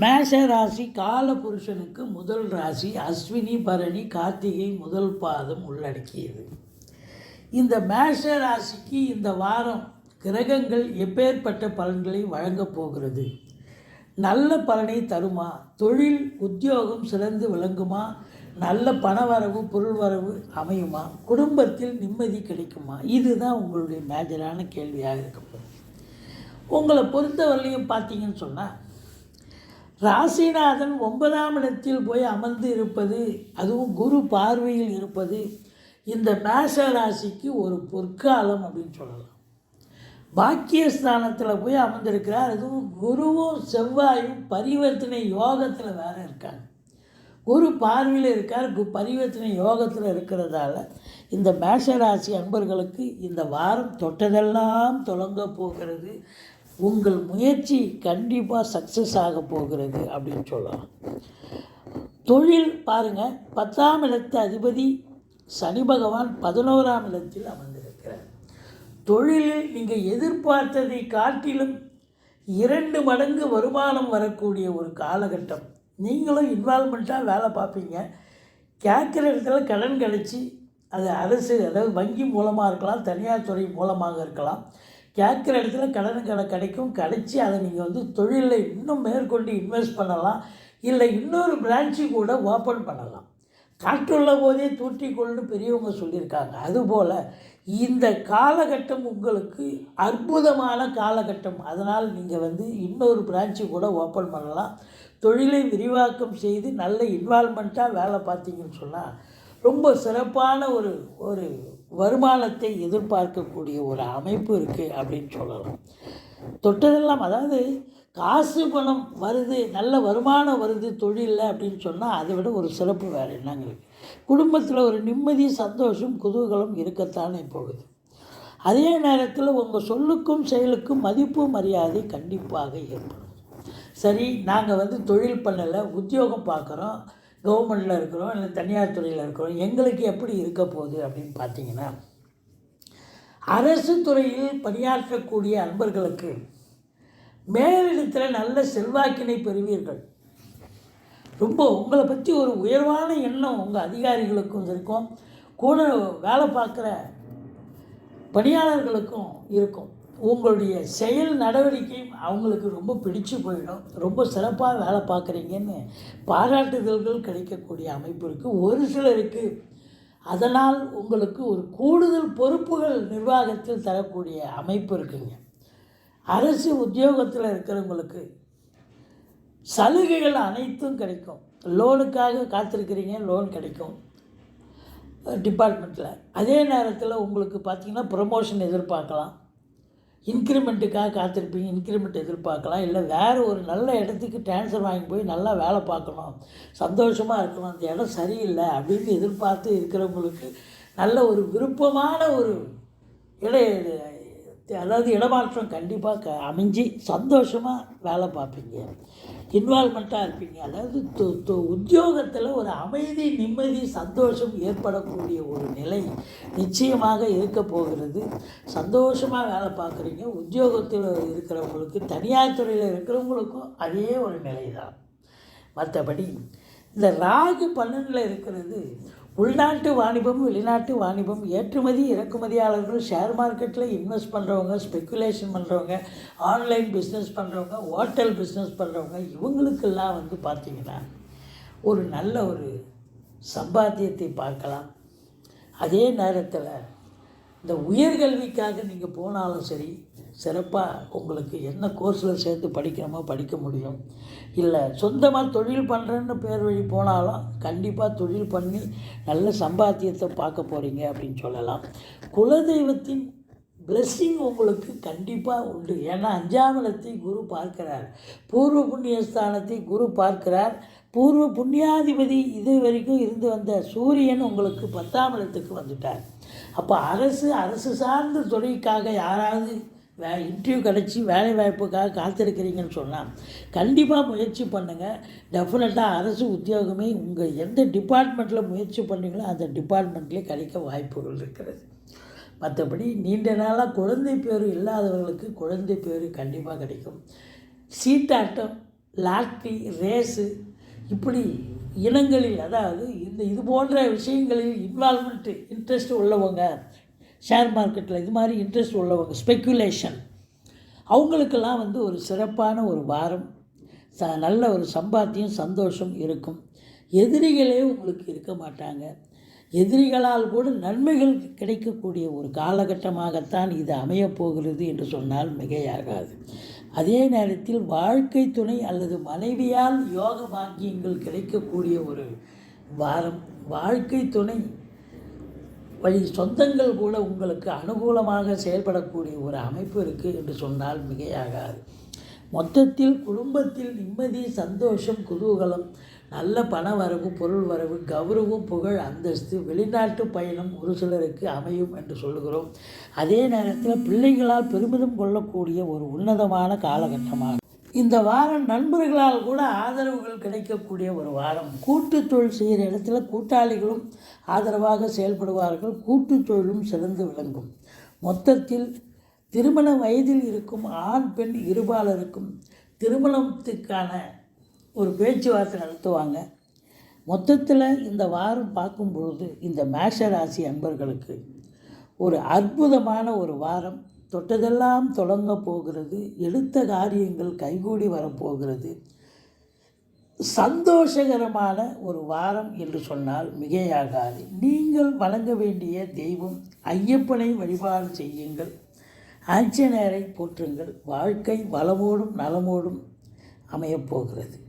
மேஷ ராசி கால புருஷனுக்கு முதல் ராசி அஸ்வினி பரணி கார்த்திகை முதல் பாதம் உள்ளடக்கியது. இந்த மேஷ ராசிக்கு இந்த வாரம் கிரகங்கள் எப்பேற்பட்ட பலன்களை வழங்கப் போகிறது? நல்ல பலனை தருமா? தொழில் உத்தியோகம் சிறந்து விளங்குமா? நல்ல பணவரவு பொருள் வரவு அமையுமா? குடும்பத்தில் நிம்மதி கிடைக்குமா? இதுதான் உங்களுடைய மேஜரான கேள்வியாக இருக்கப்படும் உங்களை பொறுத்தவரையிலையும் பார்த்தீங்கன்னு சொன்னால் ராசிநாதன் ஒன்பதாம் இடத்தில் போய் அமர்ந்து இருப்பது அதுவும் குரு பார்வையில் இருப்பது இந்த மேஷ ராசிக்கு ஒரு பொற்காலம் அப்படின்னு சொல்லலாம். பாக்கியஸ்தானத்தில் போய் அமர்ந்திருக்கிறார். அதுவும் குருவும் செவ்வாயும் பரிவர்த்தனை யோகத்தில் வேறு இருக்காங்க. குரு பார்வையில் இருக்கார். கு பரிவர்த்தனை யோகத்தில் இருக்கிறதால இந்த மேஷராசி அன்பர்களுக்கு இந்த வாரம் தொட்டதெல்லாம் தொடங்க போகிறது. உங்கள் முயற்சி கண்டிப்பாக சக்ஸஸ் ஆக போகிறது அப்படின்னு சொல்லலாம். தொழில் பாருங்கள் பத்தாம் இடத்து அதிபதி சனி பகவான் பதினோராம் இடத்தில் அமர்ந்திருக்கிறார். தொழிலில் நீங்கள் எதிர்பார்த்ததை காட்டிலும் இரண்டு மடங்கு வருமானம் வரக்கூடிய ஒரு காலகட்டம். நீங்களும் இன்வால்மெண்ட்டாக வேலை பார்ப்பீங்க. கேட்குற இடத்துல கடன் கிடச்சி அது அரசு அதாவது வங்கி மூலமாக இருக்கலாம் தனியார் துறை மூலமாக இருக்கலாம். கேட்குற இடத்துல கடன் கடை கிடைக்கும் கிடைச்சி அதை நீங்கள் வந்து தொழிலில் இன்னும் மேற்கொண்டு இன்வெஸ்ட் பண்ணலாம். இல்லை இன்னொரு பிரான்ச்சு கூட ஓப்பன் பண்ணலாம். காற்றுள்ள போதே தூற்றிக்கொள்னு பெரியவங்க சொல்லியிருக்காங்க. அதுபோல் இந்த காலகட்டம் உங்களுக்கு அற்புதமான காலகட்டம். அதனால் நீங்கள் வந்து இன்னொரு பிரான்ச்சு கூட ஓப்பன் பண்ணலாம். தொழிலை விரிவாக்கம் செய்து நல்ல இன்வால்மெண்ட்டாக வேலை பார்த்தீங்கன்னு சொன்னால் ரொம்ப சிறப்பான ஒரு ஒரு வருமானத்தை எதிர்பார்க்கக்கூடிய ஒரு அமைப்பு இருக்குது அப்படின்னு சொல்லலாம். தொட்டதெல்லாம் அதாவது காசு பணம் வருது நல்ல வருமானம் வருது தொழிலில் அப்படின்னு சொன்னால் அதை விட ஒரு சிறப்பு வேறு என்னங்க இருக்குது குடும்பத்தில் ஒரு நிம்மதி சந்தோஷம் குதூகலம் இருக்கத்தானே போகுது. அதே நேரத்தில் உங்கள் சொல்லுக்கும் செயலுக்கும் மதிப்பு மரியாதை கண்டிப்பாக ஏற்படும். சரி நாங்கள் வந்து தொழில் பண்ணலை உத்தியோகம் பார்க்குறோம் கவர்மெண்டில் இருக்கிறோம் இல்லை தனியார் துறையில் இருக்கிறோம் எங்களுக்கு எப்படி இருக்க போகுது அப்படின்னு பார்த்தீங்கன்னா அரசு துறையில் பணியாற்றக்கூடிய அன்பர்களுக்கு மேலிடத்தில் நல்ல செல்வாக்கினை பெறுவீர்கள். ரொம்ப உங்களை பற்றி ஒரு உயர்வான எண்ணம் உங்கள் அதிகாரிகளுக்கும் இருக்கும். கூட வேலை பார்க்குற பணியாளர்களுக்கும் இருக்கும். உங்களுடைய செயல் நடவடிக்கையும் அவங்களுக்கு ரொம்ப பிடிச்சு போயிடும். ரொம்ப சிறப்பாக வேலை பார்க்குறீங்கன்னு பாராட்டுதல்கள் கிடைக்கக்கூடிய அமைப்பு இருக்குது ஒரு சிலருக்கு அதனால் உங்களுக்கு ஒரு கூடுதல் பொறுப்புகள் நிர்வாகத்தில் தரக்கூடிய அமைப்பு இருக்குங்க. அரசு உத்தியோகத்தில் இருக்கிறவங்களுக்கு சலுகைகள் அனைத்தும் கிடைக்கும். லோனுக்காக காத்திருக்கிறீங்க லோன் கிடைக்கும். டிபார்ட்மெண்ட்டில் அதே நேரத்தில் உங்களுக்கு பார்த்திங்கன்னா ப்ரொமோஷன் எதிர்பார்க்கலாம். இன்க்ரிமெண்ட்டுக்காக காத்திருப்பீங்க இன்க்ரிமெண்ட் எதிர்பார்க்கலாம். இல்லை வேறு ஒரு நல்ல இடத்துக்கு ட்ரான்ஸ்ஃபர் வாங்கி போய் நல்லா வேலை பார்க்கணும். சந்தோஷமாக இருக்கணும். அந்த இடம் சரியில்லை அப்படின்னு எதிர்பார்த்து இருக்கிறவங்களுக்கு நல்ல ஒரு விருப்பமான ஒரு இட அதாவது இடமாற்றம் கண்டிப்பாக க அமைஞ்சு சந்தோஷமாக வேலை பார்ப்பீங்க. இன்வால்மெண்ட்டாக இருப்பீங்க. அதாவது உத்தியோகத்தில் ஒரு அமைதி நிம்மதி சந்தோஷம் ஏற்படக்கூடிய ஒரு நிலை நிச்சயமாக இருக்க போகிறது. சந்தோஷமாக வேலை பார்க்குறீங்க. உத்தியோகத்தில் இருக்கிறவங்களுக்கு தனியார் துறையில் இருக்கிறவங்களுக்கும் அதே ஒரு நிலை தான் மற்றபடி இந்த ராகு பன்னெண்டில் இருக்கிறது உள்நாட்டு வாணிபம் வெளிநாட்டு வாணிபம் ஏற்றுமதி இறக்குமதியாளர்கள் ஷேர் மார்க்கெட்டில் இன்வெஸ்ட் பண்ணுறவங்க ஸ்பெக்குலேஷன் பண்ணுறவங்க ஆன்லைன் பிஸ்னஸ் பண்ணுறவங்க ஹோட்டல் பிஸ்னஸ் பண்ணுறவங்க இவங்களுக்கெல்லாம் வந்து பார்த்திங்கன்னா ஒரு நல்ல ஒரு சம்பாத்தியத்தை பார்க்கலாம். அதே நேரத்தில் இந்த உயர்கல்விக்காக நீங்கள் போனாலும் சரி சிறப்பாக உங்களுக்கு என்ன கோர்ஸில் சேர்த்து படிக்கிறோமோ படிக்க முடியும். இல்லை சொந்தமாக தொழில் பண்ணுறேன்னு பேர் வழி போனாலும் கண்டிப்பாக தொழில் பண்ணி நல்ல சம்பாத்தியத்தை பார்க்க போகிறீங்க அப்படின்னு சொல்லலாம். குலதெய்வத்தின் பிளஸ்ஸிங் உங்களுக்கு கண்டிப்பாக உண்டு. ஏன்னா அஞ்சாம் இடத்தை குரு பார்க்கிறார். பூர்வ புண்ணியஸ்தானத்தை குரு பார்க்கிறார். பூர்வ புண்ணியாதிபதி இது வரைக்கும் இருந்து வந்த சூரியன் உங்களுக்கு பத்தாம் இடத்துக்கு வந்துட்டார். அப்போ அரசு அரசு சார்ந்த துறைக்காக யாராவது வே இன்டர்வியூ கிடச்சி வேலை வாய்ப்புக்காக காத்திருக்கிறீங்கன்னு சொன்னால் கண்டிப்பாக முயற்சி பண்ணுங்கள் டெஃபினட்டாக அரசு உத்தியோகமே உங்கள் எந்த டிபார்ட்மெண்ட்டில் முயற்சி பண்ணீங்களோ அந்த டிபார்ட்மெண்ட்லேயே கிடைக்க வாய்ப்புகள் இருக்கிறது. மற்றபடி நீண்ட நாளாக குழந்தை பேர் இல்லாதவர்களுக்கு குழந்தை பேர் கண்டிப்பாக கிடைக்கும். சீட்டாட்டம் லாட்ரி ரேஸு இப்படி இனங்களில் அதாவது இந்த இது போன்ற விஷயங்களில் இன்வால்மெண்ட்டு இன்ட்ரெஸ்ட் உள்ளவங்க ஷேர் மார்க்கெட்டில் இது மாதிரி இன்ட்ரெஸ்ட் உள்ளவங்க ஸ்பெக்குலேஷன் அவங்களுக்கெல்லாம் வந்து ஒரு சிறப்பான ஒரு வாரம் ச நல்ல ஒரு சம்பாத்தியம் சந்தோஷம் இருக்கும். எதிரிகளே உங்களுக்கு இருக்க மாட்டாங்க. எதிரிகளால் கூட நன்மைகள் கிடைக்கக்கூடிய ஒரு காலகட்டமாகத்தான் இது அமையப்போகிறது என்று சொன்னால் மிகையாகாது. அதே நேரத்தில் வாழ்க்கை துணை அல்லது மனைவியால் யோக பாக்கியங்கள் கிடைக்கக்கூடிய ஒரு வாரம் வாழ்க்கை துணை வழி சொந்தங்கள் கூட உங்களுக்கு அனுகூலமாக செயல்படக்கூடிய ஒரு அமைப்பு இருக்குது என்று சொன்னால் மிகையாகாது. மொத்தத்தில் குடும்பத்தில் நிம்மதி சந்தோஷம் குதூகலம் நல்ல பண வரவு பொருள் வரவு கௌரவம் புகழ் அந்தஸ்து வெளிநாட்டு பயணம் ஒரு சிலருக்கு அமையும் என்று சொல்லுகிறோம். அதே நேரத்தில் பிள்ளைகளால் பெருமிதம் கொள்ளக்கூடிய ஒரு உன்னதமான காலகட்டமாகும் இந்த வாரம் நண்பர்களால் கூட ஆதரவுகள் கிடைக்கக்கூடிய ஒரு வாரம். கூட்டு தொழில் செய்கிற இடத்துல கூட்டாளிகளும் ஆதரவாக செயல்படுவார்கள். கூட்டு தொழிலும் சிறந்து விளங்கும். மொத்தத்தில் திருமண வயதில் இருக்கும் ஆண் பெண் இருபாலருக்கும் திருமணத்துக்கான ஒரு பேச்சுவார்த்தை நடத்துவாங்க. மொத்தத்தில் இந்த வாரம் பார்க்கும் பொழுது இந்த மேஷ ராசி அன்பர்களுக்கு ஒரு அற்புதமான ஒரு வாரம். தொட்டதெல்லாம் தொடங்க போகிறது. எடுத்த காரியங்கள் கைகூடி வரப்போகிறது. சந்தோஷகரமான ஒரு வாரம் என்று சொன்னால் மிகையாகாது. நீங்கள் வழங்க வேண்டிய தெய்வம் ஐயப்பனை வழிபாடு செய்யுங்கள். ஆஞ்சநேயரை போற்றுங்கள். வாழ்க்கை வளமோடும் நலமோடும் அமையப்போகிறது